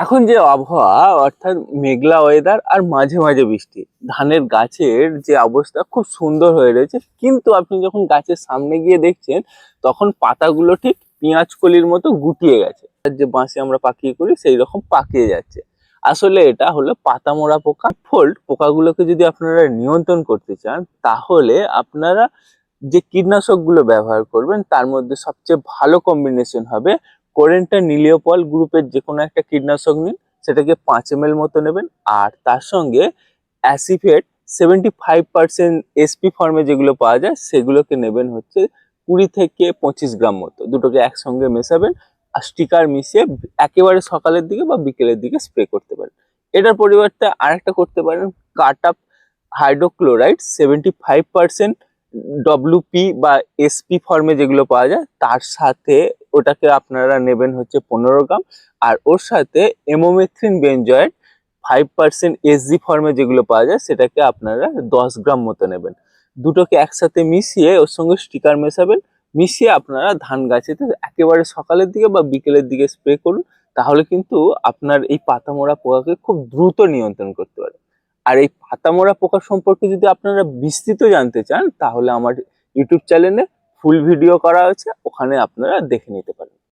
এখন যে আবহাওয়া, অর্থাৎ মেঘলা ওয়েদার আর মাঝে মাঝে বৃষ্টি, ধানের গাছের যে অবস্থা খুব সুন্দর হয়ে রয়েছে। কিন্তু আপনি যখন গাছের সামনে গিয়ে দেখছেন, তখন পাতাগুলো ঠিক পেঁয়াজ কলির মতো গুটিয়ে গেছে। যে বাঁশে আমরা পাকিয়ে করি, সেই রকম পাকিয়ে যাচ্ছে। আসলে এটা হলো পাতা মোড়া পোকা। ফোল্ড পোকাগুলোকে যদি আপনারা নিয়ন্ত্রণ করতে চান, তাহলে আপনারা যে কীটনাশকগুলো ব্যবহার করবেন, তার মধ্যে সবচেয়ে ভালো কম্বিনেশন হবে কোরেন্টা নিলিওপল গ্রুপের যে কোনো একটা কীটনাশক নিন, সেটাকে পাঁচ এম এল মতো নেবেন। আর তার সঙ্গে acephate seventy five percent SP ফর্মে যেগুলো পাওয়া যায়, সেগুলোকে নেবেন হচ্ছে কুড়ি থেকে পঁচিশ গ্রাম মতো। দুটোকে একসঙ্গে মেশাবেন আর স্টিকার মিশিয়ে একেবারে সকালের দিকে বা বিকেলের দিকে স্প্রে করতে পারেন। এটার পরিবর্তে আরেকটা করতে পারেন, cartap hydrochloride seventy five percent WP বা এসপি ফর্মে যেগুলো পাওয়া যায়, তার সাথে ওটাকে আপনারা নেবেন হচ্ছে পনেরো গ্রাম। আর ওর সাথে emamectin benzoate five percent SG ফর্মে যেগুলো পাওয়া যায়, সেটাকে আপনারা দশ গ্রাম মতো নেবেন। দুটোকে একসাথে মিশিয়ে ওর সঙ্গে স্টিকার মেশাবেন। মিশিয়ে আপনারা ধান গাছেতে একেবারে সকালের দিকে বা বিকেলের দিকে স্প্রে করুন। তাহলে কিন্তু আপনার এই পাতামোড়া পোকাকে খুব দ্রুত নিয়ন্ত্রণ করতে পারে আর এই পাতামোড়া পোকা সম্পর্কে যদি আপনারা বিস্তৃত জানতে চান, তাহলে আমার ইউটিউব চ্যানেলে ফুল ভিডিও করা হয়েছে, ওখানে আপনারা দেখে নিতে পারেন।